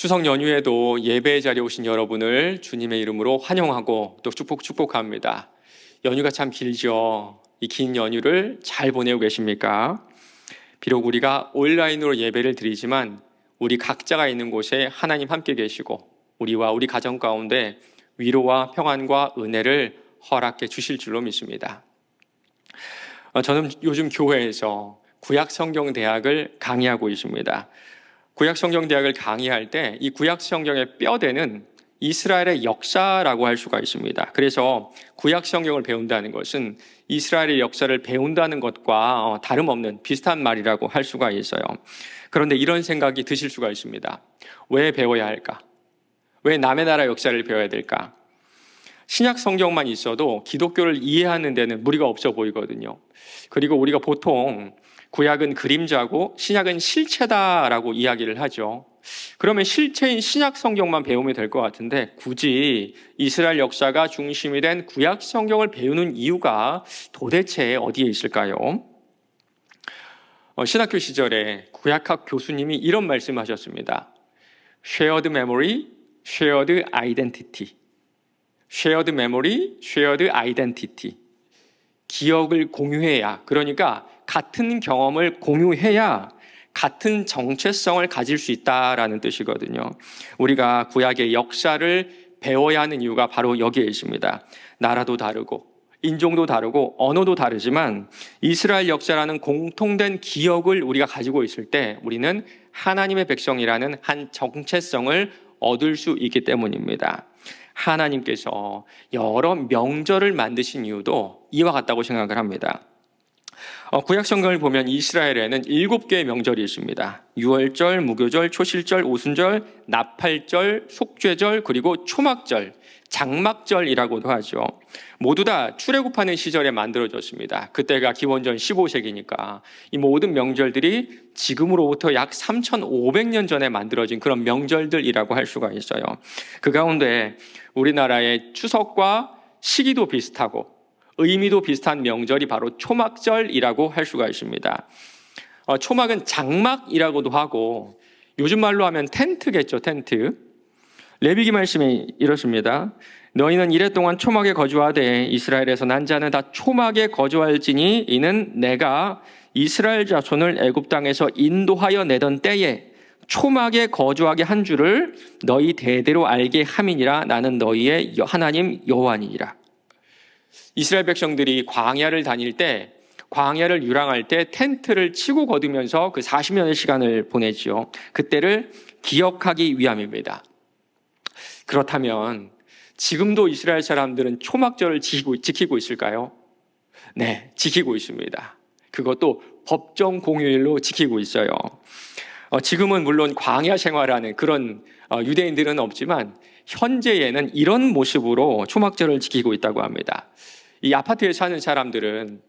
추석 연휴에도 예배 자리에 오신 여러분을 주님의 이름으로 환영하고 또 축복 축복합니다. 연휴가 참 길죠. 이 긴 연휴를 잘 보내고 계십니까? 비록 우리가 온라인으로 예배를 드리지만 우리 각자가 있는 곳에 하나님 함께 계시고 우리와 우리 가정 가운데 위로와 평안과 은혜를 허락해 주실 줄로 믿습니다. 어, 저는 요즘 교회에서 구약 성경 대학을 강의하고 있습니다. 구약 성경 대학을 강의할 때 이 구약 성경의 뼈대는 이스라엘의 역사라고 할 수가 있습니다. 그래서 구약 성경을 배운다는 것은 이스라엘의 역사를 배운다는 것과 어, 다름없는 비슷한 말이라고 할 수가 있어요. 그런데 이런 생각이 드실 수가 있습니다. 왜 배워야 할까? 왜 남의 나라 역사를 배워야 될까? 신약 성경만 있어도 기독교를 이해하는 데는 무리가 없어 보이거든요. 그리고 우리가 보통 구약은 그림자고 신약은 실체다라고 이야기를 하죠. 그러면 실체인 신약 성경만 배우면 될 것 같은데 굳이 이스라엘 역사가 중심이 된 구약 성경을 배우는 이유가 도대체 어디에 있을까요? 어, 신학교 시절에 구약학 교수님이 이런 말씀하셨습니다. Shared memory, shared identity. Shared memory, shared identity. 기억을 공유해야 그러니까 같은 경험을 공유해야 같은 정체성을 가질 수 있다라는 뜻이거든요. 우리가 구약의 역사를 배워야 하는 이유가 바로 여기에 있습니다. 나라도 다르고 인종도 다르고 언어도 다르지만 이스라엘 역사라는 공통된 기억을 우리가 가지고 있을 때 우리는 하나님의 백성이라는 한 정체성을 얻을 수 있기 때문입니다. 하나님께서 여러 명절을 만드신 이유도 이와 같다고 생각을 합니다. 어, 구약 성경을 보면 이스라엘에는 일곱 개의 명절이 있습니다. 유월절, 무교절, 초실절, 오순절, 나팔절, 속죄절, 그리고 초막절, 장막절이라고도 하죠. 모두 다 출애굽하는 시절에 만들어졌습니다. 그때가 기원전 15세기니까 이 모든 명절들이 지금으로부터 약 3,500년 전에 만들어진 그런 명절들이라고 할 수가 있어요. 그 가운데 우리나라의 추석과 시기도 비슷하고 의미도 비슷한 명절이 바로 초막절이라고 할 수가 있습니다. 어, 초막은 장막이라고도 하고 요즘 말로 하면 텐트겠죠, 텐트. 레비기 말씀이 이렇습니다. 너희는 이래 동안 초막에 거주하되 이스라엘에서 난 자는 다 초막에 거주할지니 이는 내가 이스라엘 자손을 애굽 땅에서 인도하여 내던 때에 초막에 거주하게 한 줄을 너희 대대로 알게 함이니라 나는 너희의 하나님 여호와니라. 이스라엘 백성들이 광야를 다닐 때 광야를 유랑할 때 텐트를 치고 거두면서 그 40년의 시간을 보내지요. 그때를 기억하기 위함입니다. 그렇다면 지금도 이스라엘 사람들은 초막절을 지키고, 지키고 있을까요? 네, 지키고 있습니다. 그것도 법정 공휴일로 지키고 있어요. 어, 지금은 물론 광야 생활하는 그런 어, 유대인들은 없지만 현재에는 이런 모습으로 초막절을 지키고 있다고 합니다. 이 아파트에 사는 사람들은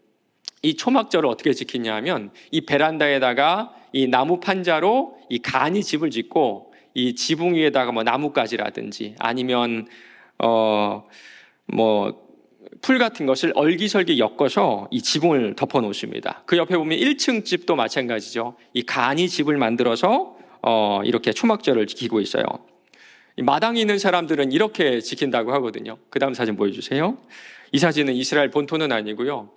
이 초막절을 어떻게 지키냐 하면 이 베란다에다가 이 나무 판자로 이 간이 집을 짓고 이 지붕 위에다가 뭐 나뭇가지라든지 아니면 어 뭐 풀 같은 것을 얼기설기 엮어서 이 지붕을 덮어 놓습니다. 그 옆에 보면 1층 집도 마찬가지죠. 이 간이 집을 만들어서 어 이렇게 초막절을 지키고 있어요. 이 마당에 있는 사람들은 이렇게 지킨다고 하거든요. 그 다음 사진 보여주세요. 이 사진은 이스라엘 본토는 아니고요.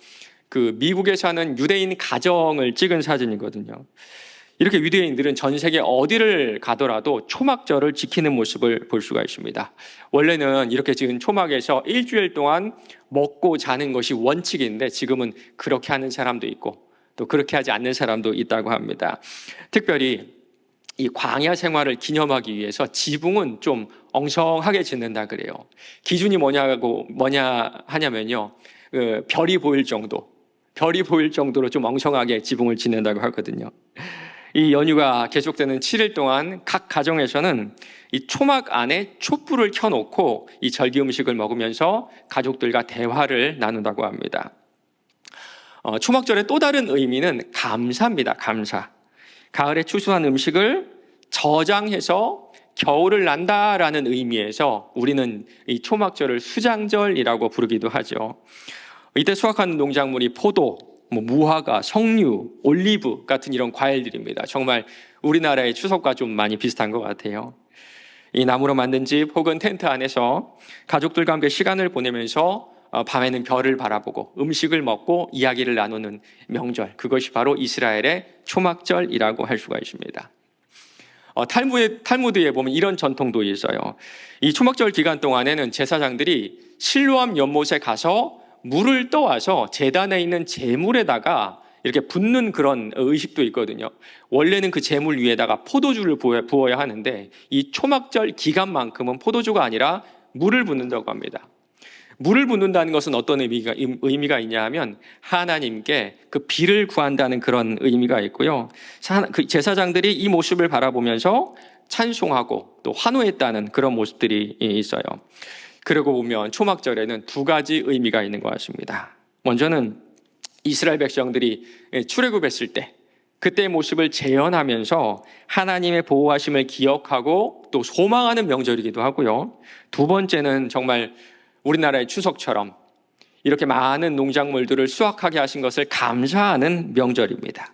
그 미국에 사는 유대인 가정을 찍은 사진이거든요. 이렇게 유대인들은 전 세계 어디를 가더라도 초막절을 지키는 모습을 볼 수가 있습니다. 원래는 이렇게 지금 초막에서 일주일 동안 먹고 자는 것이 원칙인데 지금은 그렇게 하는 사람도 있고 또 그렇게 하지 않는 사람도 있다고 합니다. 특별히 이 광야 생활을 기념하기 위해서 지붕은 좀 엉성하게 짓는다 그래요. 기준이 뭐냐고 뭐냐 하냐면요. 그 별이 보일 정도, 별이 보일 정도로 좀 엉성하게 지붕을 짓는다고 하거든요. 이 연휴가 계속되는 7일 동안 각 가정에서는 이 초막 안에 촛불을 켜놓고 이 절기 음식을 먹으면서 가족들과 대화를 나눈다고 합니다. 어, 초막절의 또 다른 의미는 감사입니다. 감사. 가을에 추수한 음식을 저장해서 겨울을 난다라는 의미에서 우리는 이 초막절을 수장절이라고 부르기도 하죠. 이때 수확하는 농작물이 포도, 뭐 무화과, 석류, 올리브 같은 이런 과일들입니다. 정말 우리나라의 추석과 좀 많이 비슷한 것 같아요. 이 나무로 만든 집 혹은 텐트 안에서 가족들과 함께 시간을 보내면서 어, 밤에는 별을 바라보고 음식을 먹고 이야기를 나누는 명절. 그것이 바로 이스라엘의 초막절이라고 할 수가 있습니다. 어, 탈무에, 탈무드에 보면 이런 전통도 있어요. 이 초막절 기간 동안에는 제사장들이 실로암 연못에 가서 물을 떠와서 재단에 있는 재물에다가 이렇게 붓는 그런 의식도 있거든요. 원래는 그 재물 위에다가 포도주를 부어야 하는데 이 초막절 기간만큼은 포도주가 아니라 물을 붓는다고 합니다. 물을 붓는다는 것은 어떤 의미가, 의미가 있냐 하면 하나님께 그 비를 구한다는 그런 의미가 있고요. 그 제사장들이 이 모습을 바라보면서 찬송하고 또 환호했다는 그런 모습들이 있어요. 그러고 보면 초막절에는 두 가지 의미가 있는 것 같습니다. 먼저는 이스라엘 백성들이 출애굽했을 때 그때의 모습을 재현하면서 하나님의 보호하심을 기억하고 또 소망하는 명절이기도 하고요. 두 번째는 정말 우리나라의 추석처럼 이렇게 많은 농작물들을 수확하게 하신 것을 감사하는 명절입니다.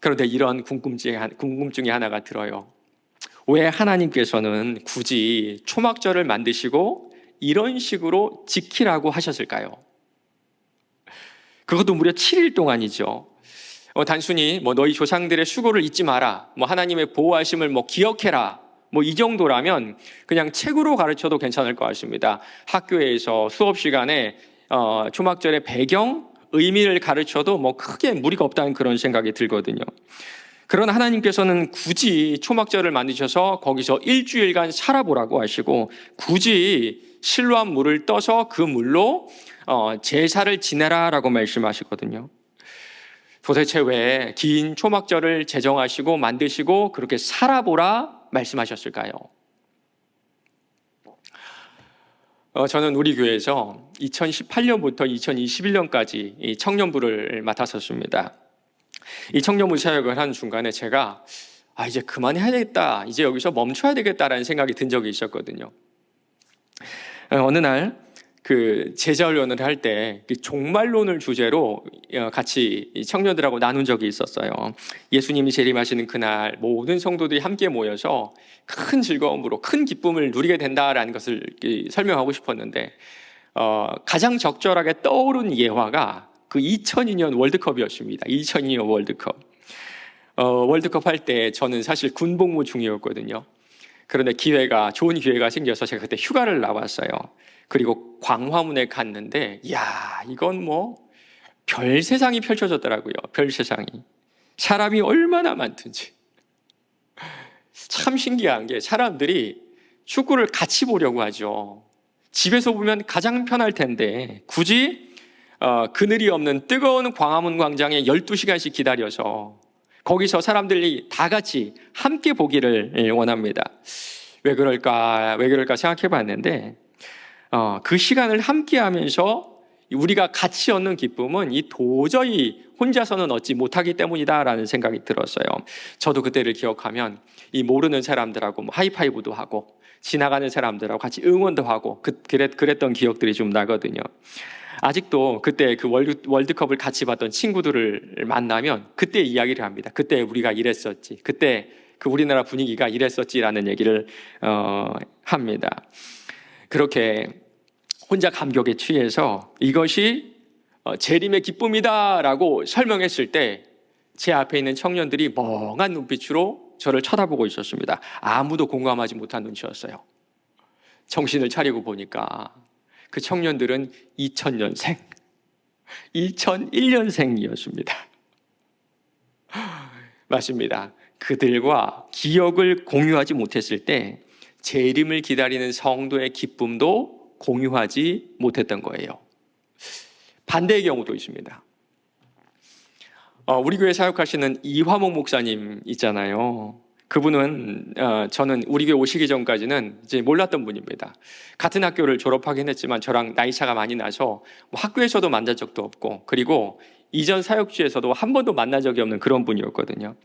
그런데 이런 궁금증이 하나가 들어요. 왜 하나님께서는 굳이 초막절을 만드시고 이런 식으로 지키라고 하셨을까요? 그것도 무려 7일 동안이죠. 어, 단순히 뭐 너희 조상들의 수고를 잊지 마라, 뭐 하나님의 보호하심을 뭐 기억해라, 뭐 이 정도라면 그냥 책으로 가르쳐도 괜찮을 것 같습니다. 학교에서 수업 시간에 어, 초막절의 배경, 의미를 가르쳐도 뭐 크게 무리가 없다는 그런 생각이 들거든요. 그러나 하나님께서는 굳이 초막절을 만드셔서 거기서 일주일간 살아보라고 하시고 굳이 실로한 물을 떠서 그 물로 어, 제사를 지내라라고 말씀하시거든요. 도대체 왜 긴 초막절을 제정하시고 만드시고 그렇게 살아보라 말씀하셨을까요? 어, 저는 우리 교회에서 2018년부터 2021년까지 청년부를 맡았었습니다. 이 청년부 사역을 하는 중간에 제가 아 이제 그만해야 되겠다 이제 여기서 멈춰야 되겠다라는 생각이 든 적이 있었거든요. 어, 어느 날 그 제자훈련을 할때그 종말론을 주제로 어, 같이 청년들하고 나눈 적이 있었어요. 예수님이 재림하시는 그날 모든 성도들이 함께 모여서 큰 즐거움으로 큰 기쁨을 누리게 된다라는 것을 설명하고 싶었는데 어, 가장 적절하게 떠오른 예화가 그 2002년 월드컵이었습니다. 2002년 월드컵. 어, 월드컵 할 때 저는 사실 군복무 중이었거든요. 그런데 기회가 좋은 기회가 생겨서 제가 그때 휴가를 나왔어요. 그리고 광화문에 갔는데 야 이건 뭐 별 세상이 펼쳐졌더라고요. 별 세상이 사람이 얼마나 많든지 참 신기한 게 사람들이 축구를 같이 보려고 하죠. 집에서 보면 가장 편할 텐데 굳이 어, 그늘이 없는 뜨거운 광화문 광장에 12시간씩 기다려서 거기서 사람들이 다 같이 함께 보기를 예, 원합니다. 왜 그럴까, 왜 그럴까 생각해 봤는데, 어, 그 시간을 함께 하면서 우리가 같이 얻는 기쁨은 이 도저히 혼자서는 얻지 못하기 때문이다라는 생각이 들었어요. 저도 그때를 기억하면 이 모르는 사람들하고 뭐 하이파이브도 하고 지나가는 사람들하고 같이 응원도 하고 그, 그랬, 그랬던 기억들이 좀 나거든요. 아직도 그때 그 월드, 월드컵을 같이 봤던 친구들을 만나면 그때 이야기를 합니다. 그때 우리가 이랬었지. 그때 그 우리나라 분위기가 이랬었지라는 얘기를 어, 합니다. 그렇게 혼자 감격에 취해서 이것이 어, 재림의 기쁨이다라고 설명했을 때 제 앞에 있는 청년들이 멍한 눈빛으로 저를 쳐다보고 있었습니다. 아무도 공감하지 못한 눈치였어요. 정신을 차리고 보니까 그 청년들은 2000년생, 2001년생이었습니다. 맞습니다. 그들과 기억을 공유하지 못했을 때 재림을 기다리는 성도의 기쁨도 공유하지 못했던 거예요. 반대의 경우도 있습니다. 어, 우리 교회 사역하시는 이화목 목사님 있잖아요. 그분은 어, 저는 우리 교회 오시기 전까지는 이제 몰랐던 분입니다. 같은 학교를 졸업하긴 했지만 저랑 나이 차가 많이 나서 뭐 학교에서도 만난 적도 없고 그리고 이전 사역주에서도 한 번도 만난 적이 없는 그런 분이었거든요.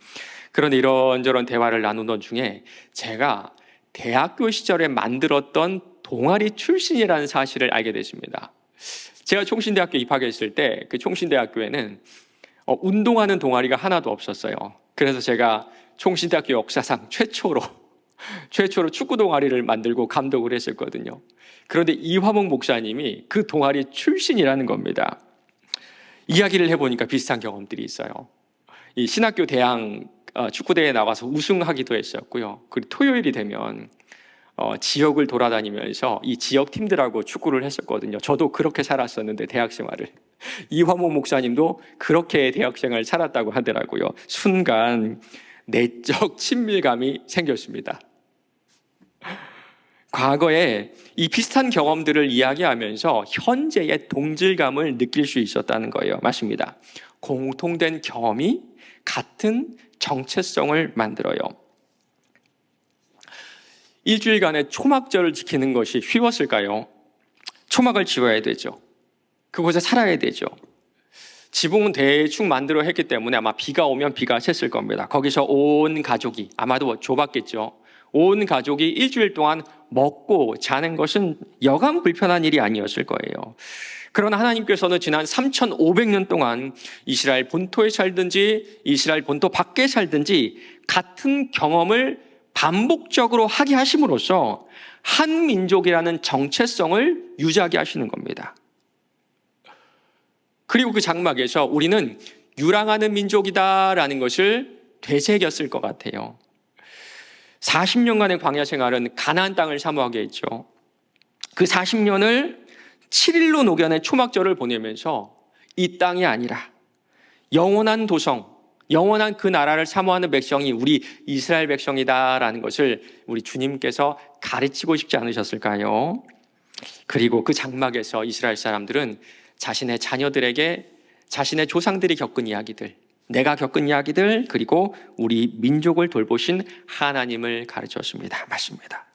그런데 이런저런 대화를 나누던 중에 제가 대학교 시절에 만들었던 동아리 출신이라는 사실을 알게 됐습니다. 제가 총신대학교 입학했을 때 그 총신대학교에는 어, 운동하는 동아리가 하나도 없었어요. 그래서 제가 총신대학교 역사상 최초로 최초로 축구 동아리를 만들고 감독을 했었거든요. 그런데 이화목 목사님이 그 동아리 출신이라는 겁니다. 이야기를 해보니까 비슷한 경험들이 있어요. 이 신학교 대항 어, 축구대회에 나가서 우승하기도 했었고요. 그리고 토요일이 되면 어, 지역을 돌아다니면서 이 지역 팀들하고 축구를 했었거든요. 저도 그렇게 살았었는데 대학 생활을 이화모 목사님도 그렇게 대학 생활을 살았다고 하더라고요. 순간 내적 친밀감이 생겼습니다. 과거에 이 비슷한 경험들을 이야기하면서 현재의 동질감을 느낄 수 있었다는 거예요. 맞습니다. 공통된 경험이 같은 정체성을 만들어요. 일주일간의 초막절을 지키는 것이 쉬웠을까요? 초막을 지어야 되죠. 그곳에 살아야 되죠. 지붕은 대충 만들어 했기 때문에 아마 비가 오면 비가 샜을 겁니다. 거기서 온 가족이 아마도 좁았겠죠. 온 가족이 일주일 동안 먹고 자는 것은 여간 불편한 일이 아니었을 거예요. 그러나 하나님께서는 지난 3,500년 동안 이스라엘 본토에 살든지 이스라엘 본토 밖에 살든지 같은 경험을 반복적으로 하게 하심으로써 한 민족이라는 정체성을 유지하게 하시는 겁니다. 그리고 그 장막에서 우리는 유랑하는 민족이다라는 것을 되새겼을 것 같아요. 40년간의 광야 생활은 가나안 땅을 사모하게 했죠. 그 40년을 7일로 녹여낸 초막절을 보내면서 이 땅이 아니라 영원한 도성, 영원한 그 나라를 사모하는 백성이 우리 이스라엘 백성이다라는 것을 우리 주님께서 가르치고 싶지 않으셨을까요? 그리고 그 장막에서 이스라엘 사람들은 자신의 자녀들에게 자신의 조상들이 겪은 이야기들, 내가 겪은 이야기들, 그리고 우리 민족을 돌보신 하나님을 가르쳤습니다. 맞습니다.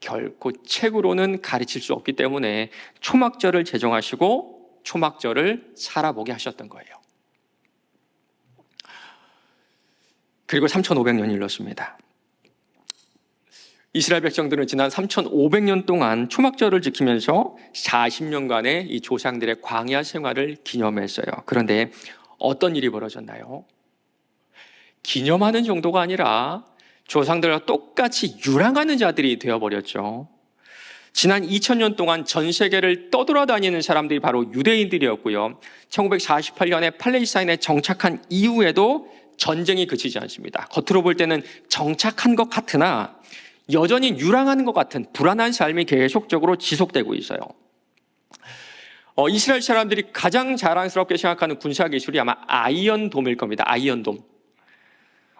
결코 책으로는 가르칠 수 없기 때문에 초막절을 제정하시고 초막절을 살아보게 하셨던 거예요. 그리고 3,500년이 흘렀습니다. 이스라엘 백성들은 지난 3,500년 동안 초막절을 지키면서 40년간의 이 조상들의 광야 생활을 기념했어요. 그런데 어떤 일이 벌어졌나요? 기념하는 정도가 아니라 조상들과 똑같이 유랑하는 자들이 되어버렸죠. 지난 2000년 동안 전 세계를 떠돌아다니는 사람들이 바로 유대인들이었고요. 1948년에 팔레스타인에 정착한 이후에도 전쟁이 그치지 않습니다. 겉으로 볼 때는 정착한 것 같으나 여전히 유랑하는 것 같은 불안한 삶이 계속적으로 지속되고 있어요. 어, 이스라엘 사람들이 가장 자랑스럽게 생각하는 군사 기술이 아마 아이언돔일 겁니다. 아이언돔.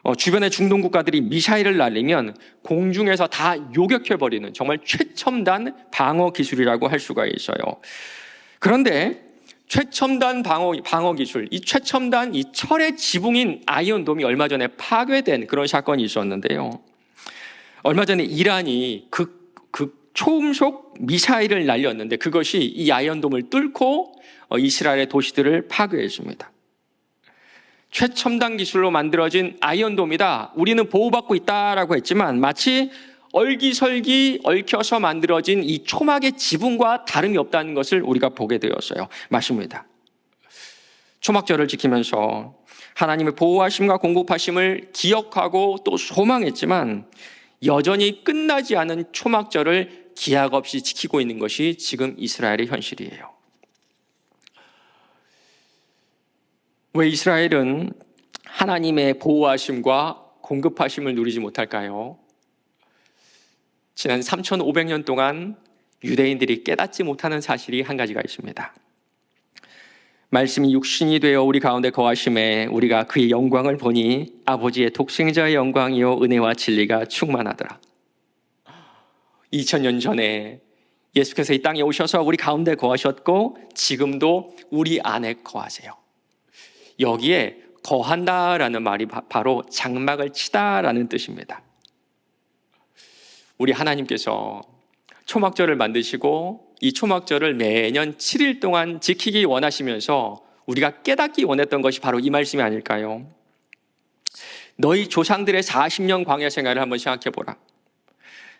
어, 주변의 중동 국가들이 미사일을 날리면 공중에서 다 요격해버리는 정말 최첨단 방어 기술이라고 할 수가 있어요. 그런데 최첨단 방어, 방어 기술, 이 최첨단 이 철의 지붕인 아이언돔이 얼마 전에 파괴된 그런 사건이 있었는데요. 얼마 전에 이란이 극, 극 초음속 미사일을 날렸는데 그것이 이 아이언돔을 뚫고 어, 이스라엘의 도시들을 파괴했습니다. 최첨단 기술로 만들어진 아이언돔이다. 우리는 보호받고 있다라고 했지만 마치 얼기설기 얽혀서 만들어진 이 초막의 지붕과 다름이 없다는 것을 우리가 보게 되었어요. 맞습니다. 초막절을 지키면서 하나님의 보호하심과 공급하심을 기억하고 또 소망했지만 여전히 끝나지 않은 초막절을 기약 없이 지키고 있는 것이 지금 이스라엘의 현실이에요. 왜 이스라엘은 하나님의 보호하심과 공급하심을 누리지 못할까요? 지난 3,500년 동안 유대인들이 깨닫지 못하는 사실이 한 가지가 있습니다. 말씀이 육신이 되어 우리 가운데 거하심에 우리가 그의 영광을 보니 아버지의 독생자의 영광이요 은혜와 진리가 충만하더라. 2000년 전에 예수께서 이 땅에 오셔서 우리 가운데 거하셨고 지금도 우리 안에 거하세요. 여기에 거한다라는 말이 바로 장막을 치다라는 뜻입니다. 우리 하나님께서 초막절을 만드시고 이 초막절을 매년 7일 동안 지키기 원하시면서 우리가 깨닫기 원했던 것이 바로 이 말씀이 아닐까요? 너희 조상들의 40년 광야 생활을 한번 생각해 보라.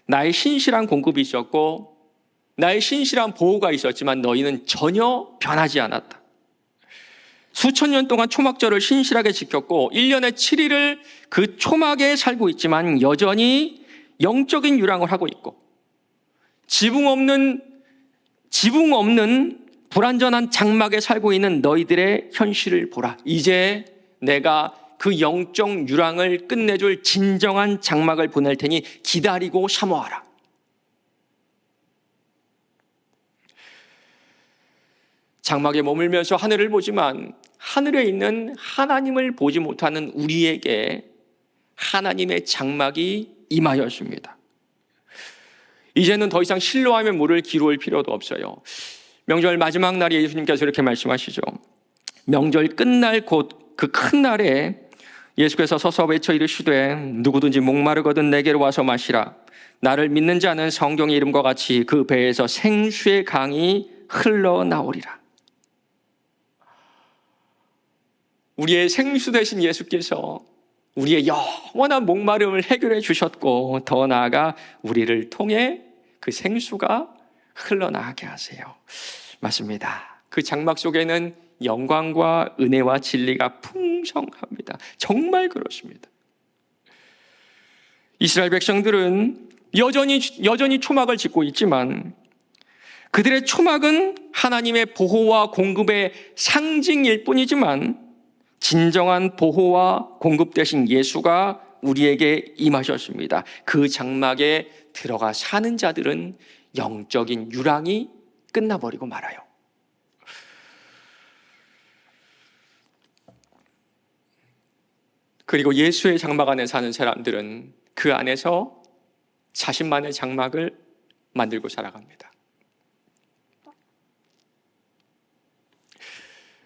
나의 신실한 공급이 있었고 나의 신실한 보호가 있었지만 너희는 전혀 변하지 않았다. 수천 년 동안 초막절을 신실하게 지켰고 1년에 7일을 그 초막에 살고 있지만 여전히 영적인 유랑을 하고 있고 지붕 없는 지붕 없는 불완전한 장막에 살고 있는 너희들의 현실을 보라. 이제 내가 그 영적 유랑을 끝내줄 진정한 장막을 보낼 테니 기다리고 사모하라. 장막에 머물면서 하늘을 보지만 하늘에 있는 하나님을 보지 못하는 우리에게 하나님의 장막이 임하였습니다. 이제는 더 이상 실로하며 물을 기로울 필요도 없어요. 명절 마지막 날에 예수님께서 이렇게 말씀하시죠. 명절 끝날 곧 그 큰 날에 예수께서 서서 외쳐 이르시되 누구든지 목마르거든 내게로 와서 마시라. 나를 믿는 자는 성경의 이름과 같이 그 배에서 생수의 강이 흘러나오리라. 우리의 생수 되신 예수께서 우리의 영원한 목마름을 해결해 주셨고 더 나아가 우리를 통해 그 생수가 흘러나가게 하세요. 맞습니다. 그 장막 속에는 영광과 은혜와 진리가 풍성합니다. 정말 그렇습니다. 이스라엘 백성들은 여전히 여전히 초막을 짓고 있지만 그들의 초막은 하나님의 보호와 공급의 상징일 뿐이지만 진정한 보호와 공급 대신 예수가 우리에게 임하셨습니다. 그 장막에 들어가 사는 자들은 영적인 유랑이 끝나버리고 말아요. 그리고 예수의 장막 안에 사는 사람들은 그 안에서 자신만의 장막을 만들고 살아갑니다.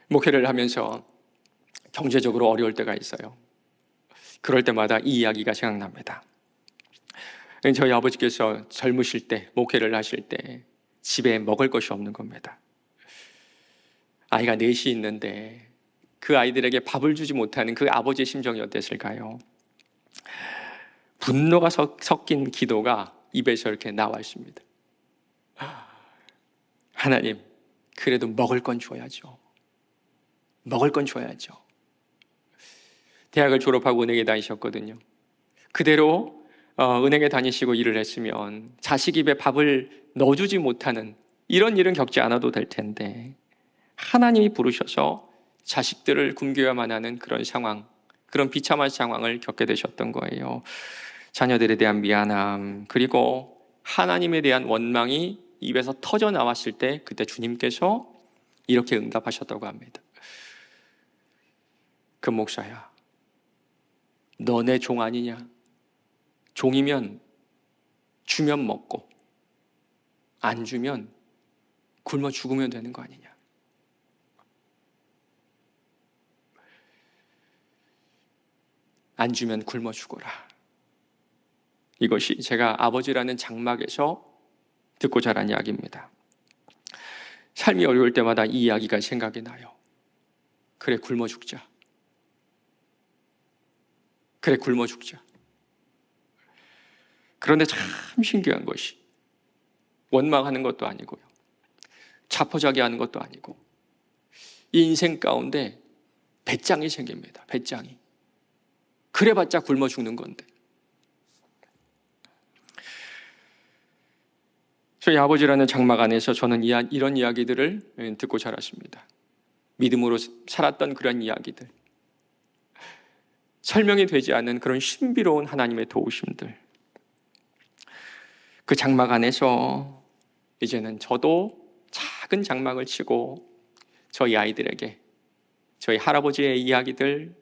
목회를 하면서 경제적으로 어려울 때가 있어요. 그럴 때마다 이 이야기가 생각납니다. 저희 아버지께서 젊으실 때, 목회를 하실 때 집에 먹을 것이 없는 겁니다. 아이가 넷이 있는데 그 아이들에게 밥을 주지 못하는 그 아버지의 심정이 어땠을까요? 분노가 섞인 기도가 입에서 이렇게 나와 있습니다. 하나님, 그래도 먹을 건 줘야죠. 먹을 건 줘야죠. 대학을 졸업하고 은행에 다니셨거든요. 그대로 어, 은행에 다니시고 일을 했으면 자식 입에 밥을 넣어주지 못하는 이런 일은 겪지 않아도 될 텐데 하나님이 부르셔서 자식들을 굶겨야만 하는 그런 상황, 그런 비참한 상황을 겪게 되셨던 거예요. 자녀들에 대한 미안함, 그리고 하나님에 대한 원망이 입에서 터져 나왔을 때 그때 주님께서 이렇게 응답하셨다고 합니다. 그 목사야, 너네 종 아니냐? 종이면 주면 먹고 안 주면 굶어 죽으면 되는 거 아니냐? 안 주면 굶어 죽어라. 이것이 제가 아버지라는 장막에서 듣고 자란 이야기입니다. 삶이 어려울 때마다 이 이야기가 생각이 나요. 그래, 굶어 죽자. 그래, 굶어 죽자. 그런데 참 신기한 것이 원망하는 것도 아니고요. 자포자기 하는 것도 아니고 이 인생 가운데 배짱이 생깁니다. 배짱이. 그래봤자 굶어 죽는 건데. 저희 아버지라는 장막 안에서 저는 이런 이야기들을 듣고 자랐습니다. 믿음으로 살았던 그런 이야기들. 설명이 되지 않는 그런 신비로운 하나님의 도우심들. 그 장막 안에서 이제는 저도 작은 장막을 치고 저희 아이들에게 저희 할아버지의 이야기들,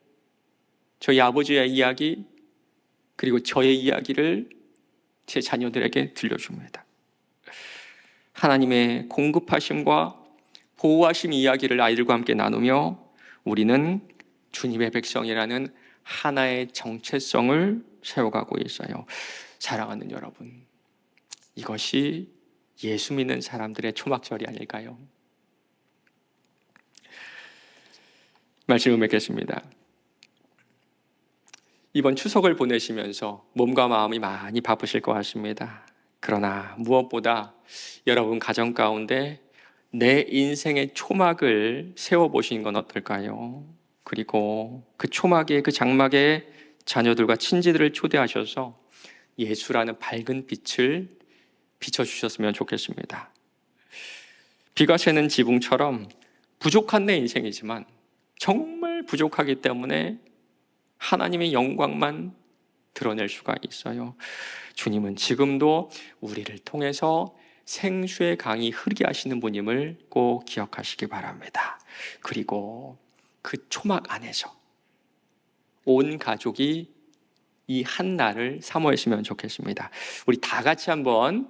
저희 아버지의 이야기, 그리고 저의 이야기를 제 자녀들에게 들려줍니다. 하나님의 공급하심과 보호하심 이야기를 아이들과 함께 나누며 우리는 주님의 백성이라는 하나의 정체성을 세워가고 있어요. 사랑하는 여러분, 이것이 예수 믿는 사람들의 초막절이 아닐까요? 말씀을 맺겠습니다. 이번 추석을 보내시면서 몸과 마음이 많이 바쁘실 것 같습니다. 그러나 무엇보다 여러분 가정 가운데 내 인생의 초막을 세워보시는 건 어떨까요? 그리고 그 초막에, 그 장막에 자녀들과 친지들을 초대하셔서 예수라는 밝은 빛을 비춰주셨으면 좋겠습니다. 비가 새는 지붕처럼 부족한 내 인생이지만 정말 부족하기 때문에 하나님의 영광만 드러낼 수가 있어요. 주님은 지금도 우리를 통해서 생수의 강이 흐르게 하시는 분임을 꼭 기억하시기 바랍니다. 그리고 그 초막 안에서 온 가족이 이 한 날을 사모했으면 좋겠습니다. 우리 다 같이 한번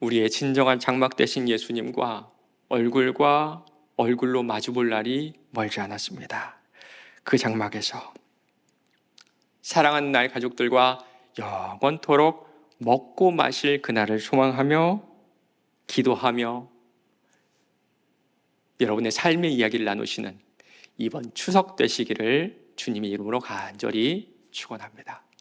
우리의 진정한 장막 되신 예수님과 얼굴과 얼굴로 마주 볼 날이 멀지 않았습니다. 그 장막에서 사랑하는 나의 가족들과 영원토록 먹고 마실 그날을 소망하며 기도하며 여러분의 삶의 이야기를 나누시는 이번 추석 되시기를 주님의 이름으로 간절히 축원합니다.